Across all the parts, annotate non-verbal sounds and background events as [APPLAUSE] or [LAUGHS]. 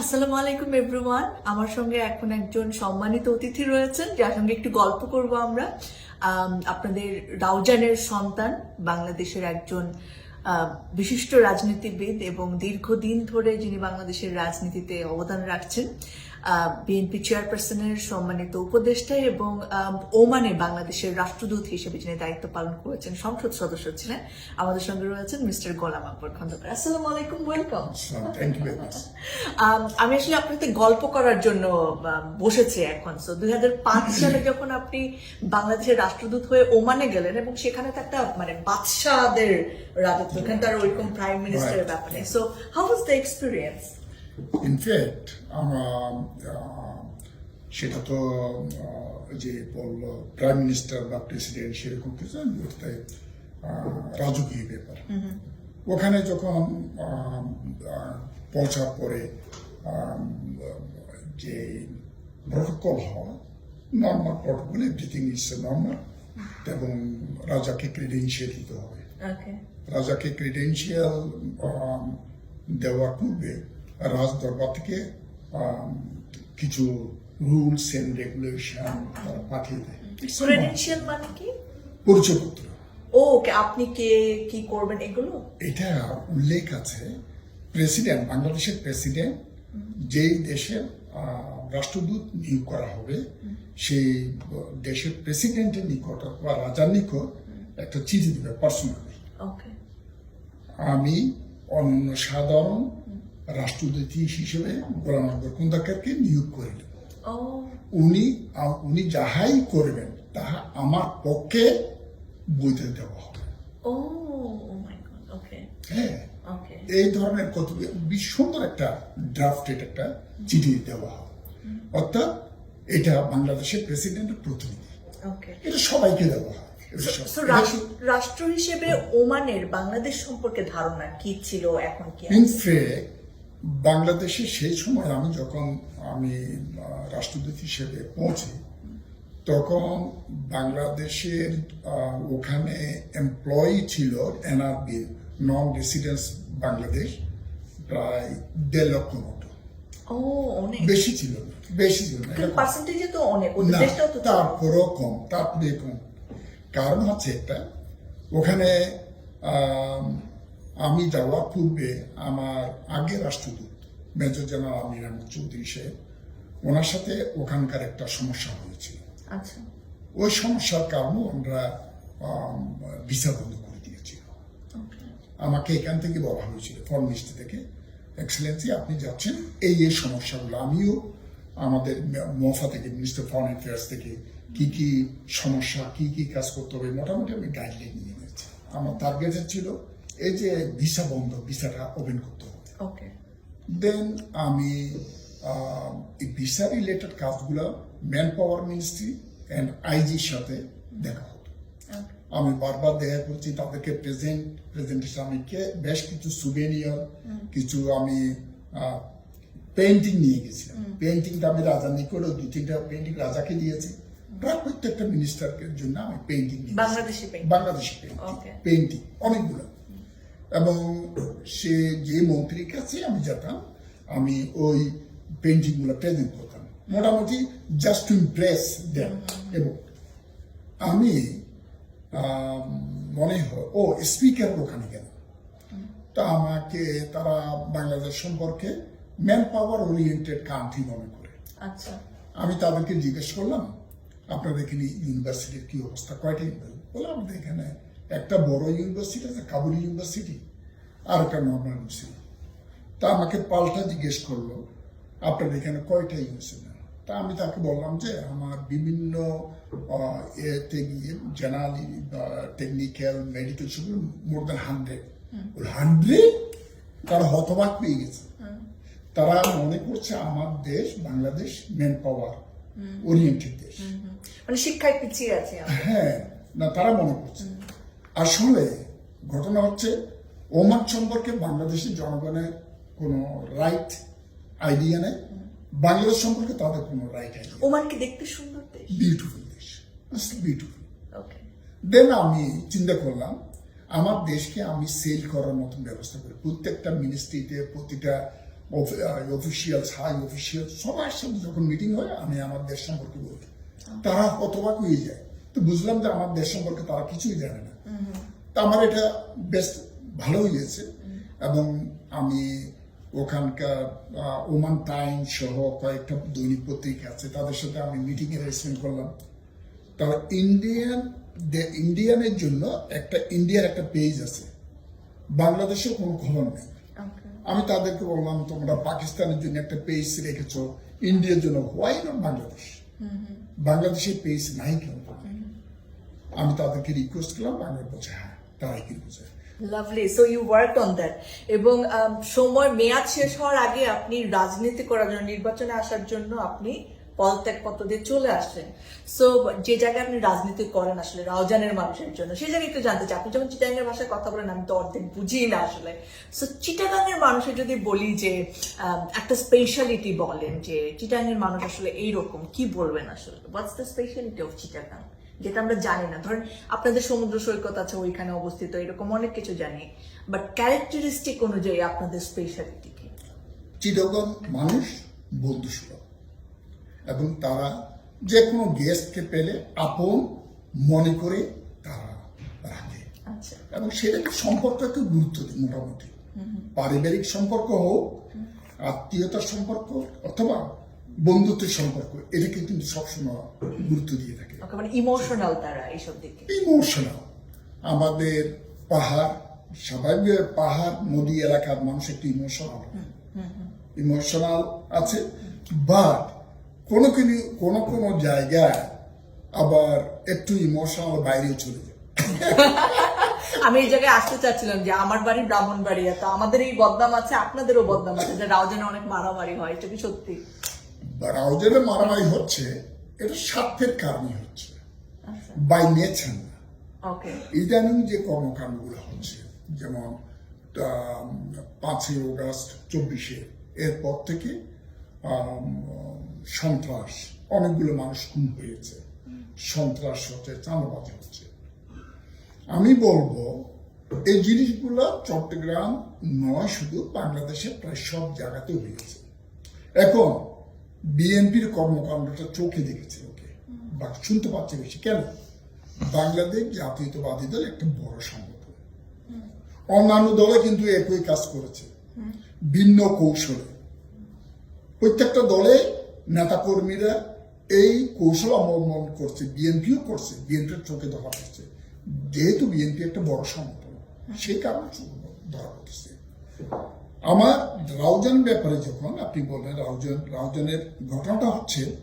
আসসালামু আলাইকুম এভরিওয়ান আমার সঙ্গে এখন একজন সম্মানিত অতিথি রয়েছেন যার সঙ্গে একটু গল্প করব আমরা। আম, আপনাদের রাউজানের সন্তান বাংলাদেশের একজন বিশিষ্ট রাজনীতিবিদ এবং দীর্ঘদিন ধরে যিনি বাংলাদেশের রাজনীতিতে অবদান রাখছেন। বিএনপি চেয়ারপারসনের সম্মানিত উপদেষ্টা এবং ওমানে বাংলাদেশের রাষ্ট্রদূত হিসেবে যিনি দায়িত্ব পালন করেছেন সংসদ সদস্য ছিলেন আমাদের সঙ্গে রয়েছেন মিস্টার গোলাম আকবর খন্দকার। আসসালামু আলাইকুম ওয়েলকাম। আম, আসলে আপনার সাথে গল্প করার জন্য বসেছি এখন। তো দুই হাজার পাঁচ [COUGHS] সালে যখন আপনি বাংলাদেশের রাষ্ট্রদূত হয়ে ওমানে গেলেন এবং সেখানে তো একটা মানে বাদশাহদের রাজত্ব এখানে তার ওইরকম প্রাইম মিনিস্টারের ব্যাপারে। So how was the experience in fact আমরা সেটা তো যে বলল প্রাইম মিনিস্টার বা প্রেসিডেন্ট সেরকম কিছু ওটাতে আহ, রাজকীয় ব্যাপার। ওখানে যখন পৌঁছার পরে যে প্রটোকল হয় normal protocol everything is normal এবং রাজাকে ক্রেডেন্সিয়াল দিতে হবে। রাজাকে ক্রেডেন্সিয়াল দেওয়ার পূর্বে রাজ দরবার থেকে কিছু রুলস এন্ড রেগুলেশন তারা পাঠিয়ে দেয়। ক্রেডেনশিয়াল মানে কি? পরিচয়পত্র। ও ওকে আপনি কে কি করবেন এগুলো? এটা উল্লেখ আছে প্রেসিডেন্ট বাংলাদেশের প্রেসিডেন্ট যেই দেশের রাষ্ট্রদূত নিয়োগ করা হবে সেই দেশের প্রেসিডেন্টের নিকট বা রাজার নিকট একটা চিঠি দিবে পার্সোনালি ওকে আমি অন্য সাধারণ রাষ্ট্রদূত হিসেবে গোলাম আকবর খন্দকারকে নিয়োগ করিলেন। উনি উনি যাহাই করবেন তাহা আমার পক্ষে বইতে দেওয়া হবে। হ্যাঁ। এই ধরনের কত সুন্দর একটা ড্রাফটেড একটা চিঠি দেওয়া হবে। অর্থাৎ এটা বাংলাদেশের প্রেসিডেন্টের প্রতিনিধি। এটা সবাইকে দেওয়া হয়। রাষ্ট্র হিসেবে ওমানের বাংলাদেশ সম্পর্কে ধারণা কি ছিল এখন কি বাংলাদেশে সেই সময় আমি যখন আমি রাষ্ট্রদূত হিসেবে পৌঁছি তখন বাংলাদেশের ওখানে এমপ্লয়ি ছিল এনআরবি নন রেসিডেন্স বাংলাদেশ প্রায় দেড় লক্ষ মতো। বেশি ছিল বেশি ছিল না। তারপরেও কম তারপরে কম। কারণ হচ্ছে একটা ওখানে আম, যাওয়ার পূর্বে আমার আগের রাষ্ট্রদূত মেজর জেনারেল আমির আহমদ চৌধুরী সাহেব ওনার সাথে ওখানকার একটা সমস্যা হয়েছিল। আচ্ছা। ওই সমস্যার কারণে ওনারা ভিসা বন্ধ করে দিয়েছিল। আমাকে এখান থেকে বলা হয়েছিল ফরেন মিনিস্ট্রি থেকে এক্সেলেন্সি আপনি যাচ্ছেন এই এই সমস্যাগুলো আমিও আমাদের মফা থেকে মিনিস্টার ফরেন অ্যাফেয়ার্স থেকে কি কি সমস্যা কি কি কাজ করতে হবে মোটামুটি আমি গাইডলাইন নিয়ে নিয়েছি। আমার টার্গেট ছিল এই যে ভিসা বন্ধ ভিসাটা ওপেন করতে হবে। ওকে দেন আমি এই ভিসা রিলেটেড কাজগুলো ম্যান পাওয়ার মিনিস্ট্রি অ্যান্ড আইজির সাথে দেখা হতো আমি বারবার দেখা করছি তাদেরকে প্রেজেন্ট প্রেজেন্টেশন আমি বেশ কিছু সুভেনিয়র কিছু আমি পেন্টিং নিয়ে গেছিলাম পেন্টিংটা আমি রাজা নিকট দু তিনটা পেন্টিং রাজাকে দিয়েছি। প্রায় প্রত্যেকটা মিনিস্টারকে জন্য আমি পেন্টিং বাংলাদেশি পেন্টিং অনেকগুলো। এবং সে যে মন্ত্রীর কাছে আমি যেতাম আমি ওই পেন্টিংগুলো প্রেজেন্ট করতাম। মোটামুটি জাস্ট টু ইমপ্রেস দেন এবং আমি মনে হয় ও স্পিকার ওখানে গেল। তা আমাকে তারা বাংলাদেশ সম্পর্কে ম্যান পাওয়ার ওরিয়েন্টেড কান্ট্রি মনে করে। আচ্ছা। আমি তাদেরকে জিজ্ঞেস করলাম আপনাদের এখানে ইউনিভার্সিটির কি অবস্থা? কয়টা বলে আমাদের এখানে একটা বড় ইউনিভার্সিটি আছে কাবুল ইউনিভার্সিটি আর একটা নর্মাল ইউনিভার্সিটি তা আমাকে পাল্টা জিজ্ঞেস করল আপনাদের এখানে কয়টা ইউনিভার্সিটি তা আমি তাকে বললাম যে আমার বিভিন্ন এতে গিয়ে জেনারেলি টেকনিক্যাল মেডিকেল সেগুলো মোর দ্যান হান্ড্রেড হান্ড্রেড তারা হতবাক পেয়ে গেছে। তারা মনে করছে আমার দেশ বাংলাদেশ ম্যান পাওয়ার ওরিয়েন্টেড দেশ। মানে শিক্ষায় পিছিয়ে আছে। হ্যাঁ না তারা মনে করছে। আসলে ঘটনা হচ্ছে ওমান সম্পর্কে বাংলাদেশের জনগণের কোনো রাইট আইডিয়া নেই বাংলাদেশ সম্পর্কে তাদের কোনো রাইট আইডিয়া ওমান কি দেখতে সুন্দর দেশ। বিউটিফুল দেশ বিউটিফুল ওকে দেন আমি চিন্তা করলাম আমার দেশকে আমি সেল করার মতন ব্যবস্থা করি। প্রত্যেকটা মিনিস্ট্রিতে প্রতিটা অফিসিয়াল হাই অফিসিয়াল সবার সাথে যখন মিটিং হয় আমি আমার দেশ সম্পর্কে বলি। তারা কতবার হয়ে যায়। তো বুঝলাম যে আমার দেশ সম্পর্কে তারা কিছুই জানে না। তা আমার এটা বেশ ভালো হয়েছে এবং আমি ওখানকার ওমান টাইম সহ কয়েকটা দৈনিক পত্রিকা আছে তাদের সাথে আমি মিটিং অ্যারেঞ্জমেন্ট করলাম। তার ইন্ডিয়ান ইন্ডিয়ানের জন্য একটা ইন্ডিয়ার একটা পেজ আছে। বাংলাদেশেও কোনো খবর নেই। আমি তাদেরকে বললাম তোমরা পাকিস্তানের জন্য একটা পেজ রেখেছ ইন্ডিয়ার জন্য হোয়াই নট বাংলাদেশ বাংলাদেশের পেজ নাই কেন? আমি তাদেরকে রিকোয়েস্ট করলাম বাংলা বলছে হ্যাঁ তারাই কি বুঝে lovely so you work on that এবং সময় মেয়াদ শেষ হওয়ার আগে আপনি রাজনীতি করার জন্য, নির্বাচনে আসার জন্য আপনি পদত্যাগ পত্র দিয়ে চলে আসলেন। সো যে জায়গায় আপনি রাজনীতি করেন আসলে, রাউজানের মানুষের জন্য সেই জায়গায় একটু জানতে চাই। আপনি যখন চিটাগাংয়ের ভাষায় কথা বলেন, আমি তো অর্ধেক বুঝি না আসলে। সো চিটাগাংয়ের মানুষের যদি বলি যে একটা স্পেশালিটি বলেন যে চিটাগাংয়ের মানুষ আসলে এইরকম, কি বলবেন আসলে? What's the speciality of Chittagong যেটা আমরা জানি না। ধরেন আপনাদের সমুদ্র সৈকত আছে ওইখানে অবস্থিত এরকম অনেক কিছু জানি। বাট ক্যারেক্টারিস্টিক অনুযায়ী আপনাদের স্পেশালিটি কি? চিরগণ মানুষ বন্ধুসুলভ এবং তারা যে কোনো গেস্টকে পেলে আপন মনে করে তারা রাখে। আচ্ছা। এবং সেটাকে সম্পর্ককে গুরুত্ব দেয় মোটামুটি। পারিবারিক সম্পর্ক হোক আত্মীয়তার সম্পর্ক অথবা বন্ধুত্বের সম্পর্ক এটাকে কিন্তু সবসময় গুরুত্ব দিয়ে থাকে। মানে ইমোশনাল তারা এইসব দিকে। ইমোশনাল আমাদের পাহাড় স্বাভাবিক পাহাড় নদী এলাকার মানুষ একটু ইমোশনাল ইমোশনাল আছে বাট কোনো কোনো কোনো কোনো জায়গায় আবার একটু ইমোশনাল বাইরে চলে যায়। [LAUGHS] আমি এই জায়গায় আসতে চাচ্ছিলাম যে আমার বাড়ি ব্রাহ্মণবাড়িয়া তো আমাদের এই বদনাম আছে আপনাদেরও বদনাম আছে যে রাউজানে অনেক মারামারি হয় এটা কি সত্যি? রাউজের মারামারি হচ্ছে এটা স্বার্থের কারণে হচ্ছে। আচ্ছা। বাই নেচার না। ইদানিং যে কর্মকাণ্ডগুলো হচ্ছে যেমন পাঁচই অগাস্ট চব্বিশে এরপর থেকে সন্ত্রাস অনেকগুলো মানুষ খুন হয়েছে। সন্ত্রাস হচ্ছে চাঁদাবাজি হচ্ছে। আমি বলব এই জিনিসগুলো চট্টগ্রাম নয় শুধু বাংলাদেশের প্রায় সব জায়গাতে হয়েছে। এখন বিএনপির কর্মকাণ্ডটা চোখে দেখেছে ওকে। বা শুনতে পাচ্ছে বেশি। কেন? বাংলাদেশ জাতীয়তাবাদী দল একটা বড় সংগঠন। অন্যান্য দলে কিন্তু একই কাজ করেছে। ভিন্ন কৌশলে। প্রত্যেকটা দলে নেতাকর্মীরা এই কৌশল অবলম্বন করছে, বিএনপিও করছে, বিএনপির চোখে ধরা পড়ছে। যেহেতু বিএনপি একটা বড় সংগঠন, সেই কারণে ধরা পড়ছে। আমার রাউজান ব্যাপারে যখন আপনি বললেন রাউজান রাউজানের ঘটনাটা হচ্ছে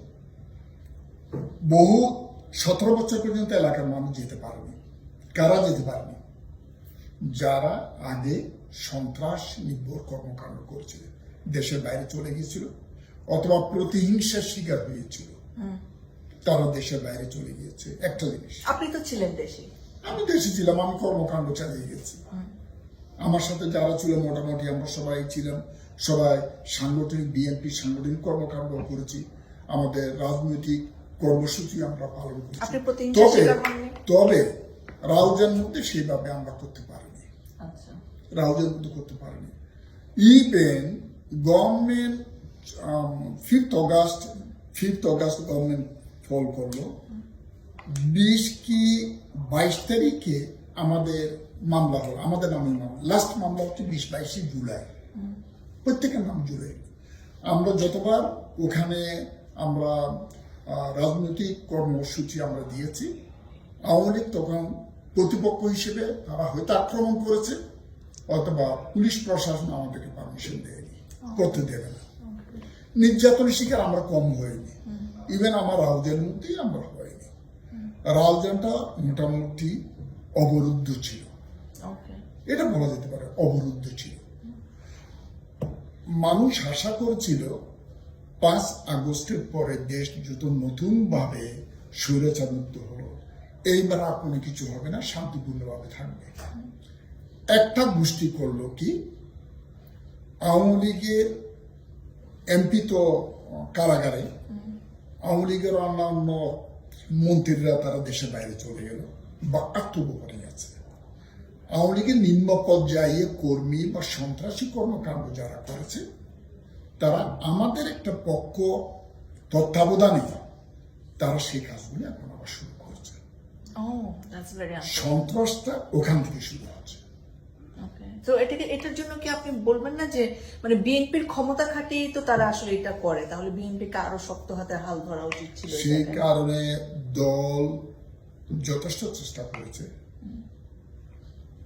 বহু সতেরো বছর পর্যন্ত এলাকার মানুষ যেতে পারেনি। কারা যেতে পারেনি? যারা আগে সন্ত্রাস নির্ভর কর্মকাণ্ড করেছিল দেশের বাইরে চলে গিয়েছিল অথবা প্রতিহিংসার শিকার হয়েছিল তারা দেশের বাইরে চলে গিয়েছে। একটা জিনিস। আপনি তো ছিলেন দেশে। আমি দেশে ছিলাম আমি কর্মকাণ্ড চালিয়ে গেছি। আমার সাথে যারা ছিল মোটামুটি আমরা সবাই ছিলাম। সবাই সাংগঠনিক বিএনপি সাংগঠনিক কর্মকাণ্ড করেছি। আমাদের রাজনৈতিক কর্মসূচি আমরা পালন করেছি। তবে তবে রাউজান মধ্যে সেইভাবে আমরা করতে পারিনি। আচ্ছা। রাউজান মধ্যে করতে পারিনি। Even government fifth August fifth August government fall করল। বিশ কি বাইশ তারিখে আমাদের মামলা হলো, আমাদের নামে মামলা। লাস্ট মামলা হচ্ছে বিশ বাইশে জুলাই। প্রত্যেকের নাম জুলাই। আমরা যতবার ওখানে আমরা রাজনৈতিক কর্মসূচি আমরা দিয়েছি, আওয়ামী লীগ তখন প্রতিপক্ষ হিসেবে তারা হয়তো আক্রমণ করেছে, অথবা পুলিশ প্রশাসন আমাদেরকে পারমিশন দেয়নি, করতে দেবে না। নির্যাতনের শিকার আমরা কম হয়নি ইভেন আমার রাউজানের মধ্যেই আমরা হয়নি। রাউজানটা মোটামুটি অবরুদ্ধ ছিল। এটা বলা যেতে পারে অবরুদ্ধ ছিল। মানুষ আশা করছিল, পাঁচ আগস্টের পরে দেশ যত নতুন ভাবে স্বৈরাচারমুক্ত হলো। এইবার আর কোনো কিছু হবে না, শান্তিপূর্ণভাবে থাকবে। একটা গোষ্ঠী করল কি? আওয়ামী লীগের এমপি তো কারাগারে। আওয়ামী লীগের অন্যান্য মন্ত্রীরা তারা দেশের বাইরে চলে গেল বা আত্মগোপনে আছে। আওয়ামী লীগের নিম্ন পর্যায়ে কর্মী বা সন্ত্রাসী কর্মকাণ্ড যারা করেছে তারা আমাদের একটা পক্ষ তত্ত্বাবধানে তারা সেই কাজগুলি এখন আবার শুরু করেছে। সন্ত্রাসটা ওখান থেকে শুরু হচ্ছে. তো এটাকে এটার জন্য কি আপনি বলবেন না যে মানে বিএনপির ক্ষমতা খাটিয়ে তো তারা আসলে এটা করে তাহলে বিএনপিকে আরও শক্ত হাতে হাল ধরা উচিত ছিল সেই কারণে দল যথেষ্ট চেষ্টা করেছে।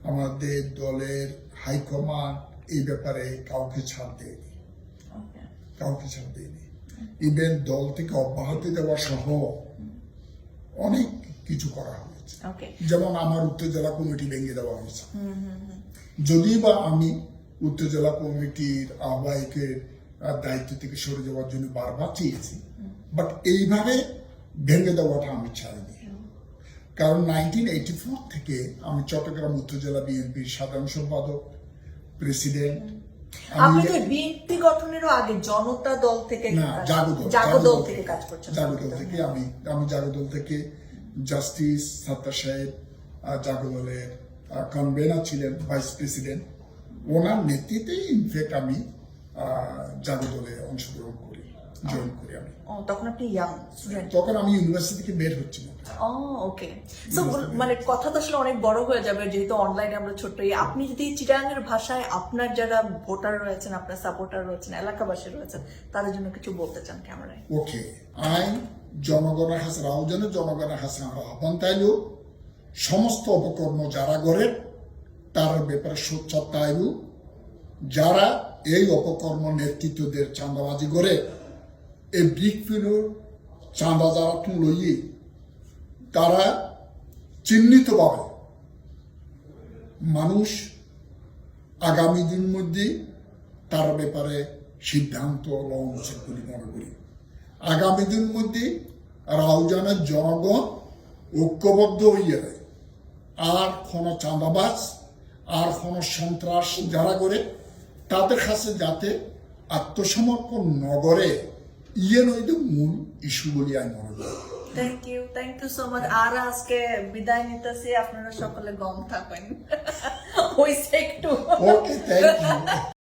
আমাদের দলের হাইকমান্ড এই ব্যাপারে কাউকে ছাড় দেয়নি. কাউকে ছাড় দেয়নি। ইভেন দল থেকে অব্যাহতি দেওয়া সহ অনেক কিছু করা হয়েছে। যেমন আমার উত্তর জেলা কমিটি ভেঙে দেওয়া হয়েছে। যদি বা আমি উত্তর জেলা কমিটির আহ্বায়কের দায়িত্ব থেকে সরে যাওয়ার জন্য বারবার চেয়েছি বাট এইভাবে ভেঙে দেওয়াটা আমি চাইনি কারণ নাইনটিন এইটি ফোর থেকে আমি চট্টগ্রাম উত্তর জেলা বিএনপির সাধারণ সম্পাদক প্রেসিডেন্ট আপনি বিএনপি গঠনেরও আগে জনতা দল থেকে না জাগদল থেকে কাজ করছেন। জাগদল থেকে আমি আমি জাগদল থেকে জাস্টিস সাত্তার সাহেব আহ, জাগদলের কনভেনার ছিলেন ভাইস প্রেসিডেন্ট ওনার নেতৃত্বেই ইনফ্যাক্ট আমি জাগদলে অংশগ্রহণ করি। জয়েন করি আমি। ও তখন আপনি ইয়াং স্টুডেন্ট তখন আমি ইউনিভার্সিটি থেকে বের হচ্ছিলাম ও ওকে সো মানে কথা তো আসলে অনেক বড় হয়ে যাবে যেহেতু অনলাইনে আমরা ছোট্ট। আপনি যদি চিটাঙ্গের ভাষায় আপনার যারা ভোটার রয়েছেন আপনার সাপোর্টার রয়েছেন এলাকাবাসী রয়েছেন তাদের জন্য কিছু বলতে চান ক্যামেরায় ওকে আইন জনগণের হাসে রাউজানের জনগণের হাসে আমরা আহ্বান তাইলেও সমস্ত অপকর্ম যারা করে তার ব্যাপারে সোচ্চার তাইলু যারা এই অপকর্ম নেতৃত্বদের চাঁদাবাজি করে এই ব্রিক ফিলুর চাঁদা যারা লইয়ে তারা চিহ্নিতভাবে মানুষ আগামী দিন মধ্যে তার ব্যাপারে সিদ্ধান্ত লওয়া উচিত বলে মনে করি। আগামী দিন মধ্যে রাউজানের জনগণ ঐক্যবদ্ধ হইয়া আর কোন চাঁদাবাজ, আর কোন সন্ত্রাস যারা করে, তাদের কাছে যাতে আত্মসমর্পণ নগরে ইয়ে নইতে মূল ইস্যু বলে আমি মনে করি। Thank you thank you so much আর আজকে বিদায় নিতেছি আপনারা সকলে গম থাকেন। [LAUGHS] হইছে একটু। Okay thank you